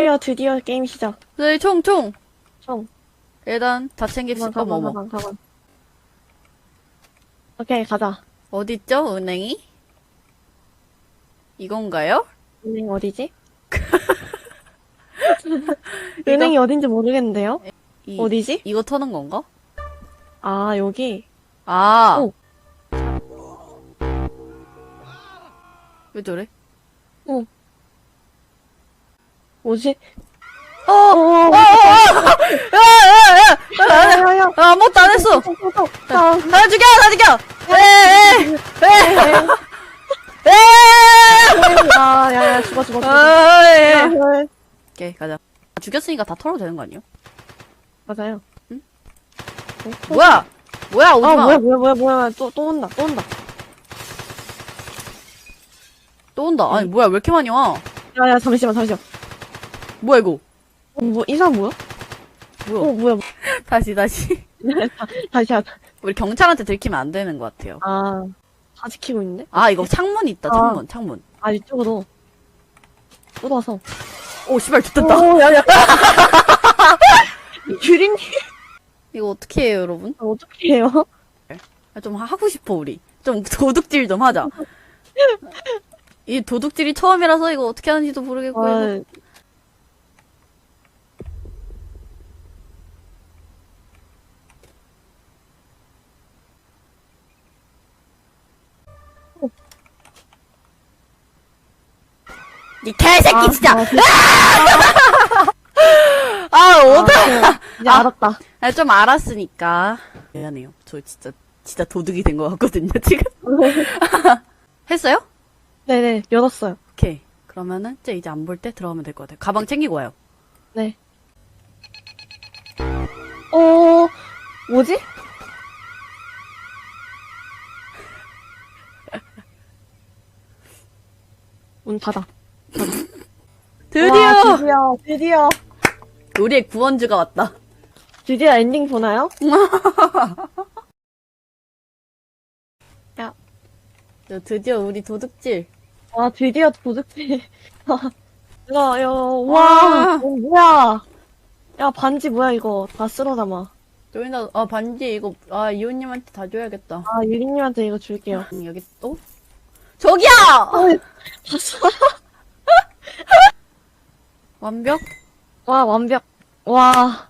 드디어 드디어 게임 시작. 네, 총, 총. 총. 일단 다 챙깁시다. 가만 어머, 가만 어머. 가만 가만. 오케이 가자. 어딨죠, 은행이? 이건가요? 은행 어디지? 은행이 어딘지 모르겠는데요? 이, 어디지? 이거 터는 건가? 아 여기. 아. 오. 왜 저래? 뭐지? 어! 어. 야 야야. 아, 아무것도 안 했어! 아, 다 죽여! 다 죽여! 에 에에! 에에에! 아, 야 야 죽어 죽어 죽어. 아, 예. 야, 오케이, 가자. 죽였으니까 다 털어도 되는 거 아니에요? 맞아요. 응? 어? 뭐야! 뭐야, 오지 아 마! 뭐야 뭐야 뭐야 뭐야 또 또 온다 또 온다. 또 온다. 아니, 뭐야, 왜 이렇게 많이 와? 야 야 잠시만 잠시만. 뭐야, 이거? 어, 뭐 이상 뭐야? 뭐야? 어 뭐야? 다시, 다시. 다시 하자. 우리 경찰한테 들키면 안 되는 것 같아요. 아, 다 지키고 있는데? 아, 이거 창문 있다, 아. 창문, 창문. 아, 이쪽으로. 뜯어서. 오, 씨발, 됐다. 오, 야, 야. 규린님, 이거 어떻게 해요, 여러분? 어떻게 해요? 아, 좀 하고 싶어, 우리. 좀 도둑질 좀 하자. 이 도둑질이 처음이라서 이거 어떻게 하는지도 모르겠고, 이거. 아, 이 개새끼, 아, 진짜! 아, 그- 아, 아, 어떡 그래. 이제 알았다. 아, 좀 알았으니까. 미안해요. 저 진짜, 진짜 도둑이 된 것 같거든요, 지금. 했어요? 네네, 열었어요. 오케이. 그러면은, 이제 이제 안 볼 때 들어가면 될 것 같아요. 가방 챙기고 와요. 네. 어, 뭐지? 문 닫아. 드디어! 와, 드디어, 드디어. 우리의 구원주가 왔다. 드디어 엔딩 보나요? 저 드디어 우리 도둑질. 와, 드디어 도둑질. 야, 야, 와, 와. 어, 뭐야. 야, 반지 뭐야, 이거. 다 쓸어 담아. 저희나, 아, 반지 이거, 아, 이호님한테 다 줘야겠다. 아, 유리님한테 이거 줄게요. 음, 여기 또? 저기요! 다 쓸어. 완벽? 와, 완벽. 와,